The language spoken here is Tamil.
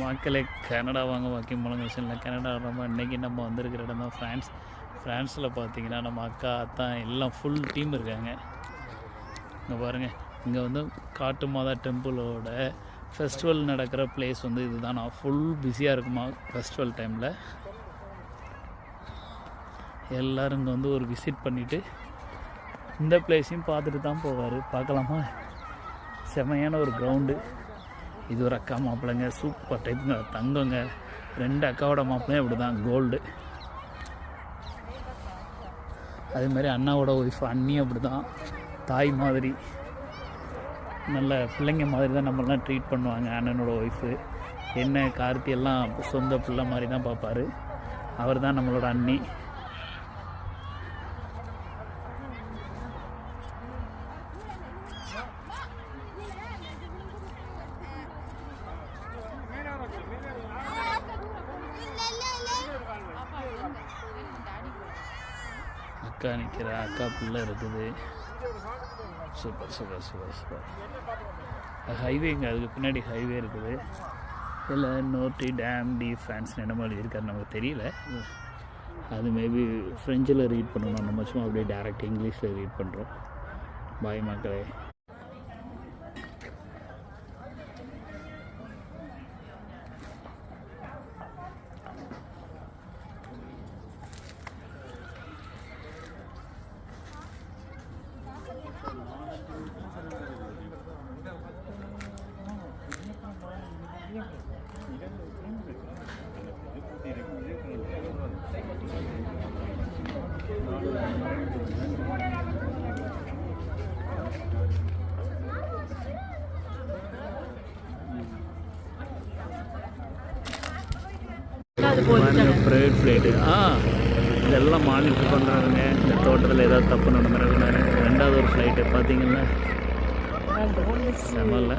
மக்களே கனடா வாங்க வாக்கி விஷயம் கனடா நம்ம இன்றைக்கி நம்ம வந்திருக்கிற இடம் தான் ஃப்ரான்ஸ். ஃப்ரான்ஸில் பார்த்தீங்கன்னா நம்ம அக்கா அத்தான் எல்லாம் ஃபுல் டீம் இருக்காங்க. இங்கே பாருங்கள் இங்கே வந்து காட்டு மாதா டெம்பிளோட ஃபெஸ்டிவல் நடக்கிற பிளேஸ் வந்து இதுதான். நான் ஃபுல் பிஸியாக இருக்குமா ஃபெஸ்டிவல் டைமில் எல்லோரும் இங்கே வந்து ஒரு விசிட் பண்ணிவிட்டு இந்த பிளேஸையும் பார்த்துட்டு தான் போவார். பார்க்கலாமா? செமையான ஒரு கிரவுண்டு இது ஒரு அக்கா மாப்பிள்ளைங்க சூப்பர் டைப்புங்க தங்கங்க. ரெண்டு அக்காவோட மாப்பிள்ளையும் இப்படி தான் கோல்டு அதே மாதிரி அண்ணாவோட ஒய்ஃப் அண்ணியும் அப்படி தான் தாய் மாதிரி. நல்ல பிள்ளைங்க மாதிரி தான் நம்மளாம் ட்ரீட் பண்ணுவாங்க அண்ணனோட ஒய்ஃபு என்ன கார்த்தி எல்லாம் சொந்த பிள்ளை மாதிரி தான் பார்ப்பாரு. அவர் தான் நம்மளோட அண்ணி. அக்கா நிற்கிற அக்கா பிள்ளை இருக்குது. Super super super super. ஹைவேங்க அதுக்கு பின்னாடி ஹைவே இருக்குது. இல்லை நோட்டி டேம் டி ஃப்ரான்ஸ் மாதிரி எழுதியிருக்காரு நமக்கு தெரியல. அது மேபி ஃப்ரெஞ்சில் ரீட் பண்ணணும். நம்ம சும்மா அப்படியே டேரெக்ட் இங்கிலீஷில் ரீட் பண்ணுறோம் பாய் மக்களே. ப்ரைவேட் ஃப்ளைட்டு ஆ இதெல்லாம் மானிட்டர் பண்ணுறாருங்க இந்த தோட்டத்தில் ஏதாவது தப்பு நடந்துருக்குனாரு ரெண்டாவது ஒரு ஃப்ளைட்டு பார்த்தீங்கன்னா செமல்ல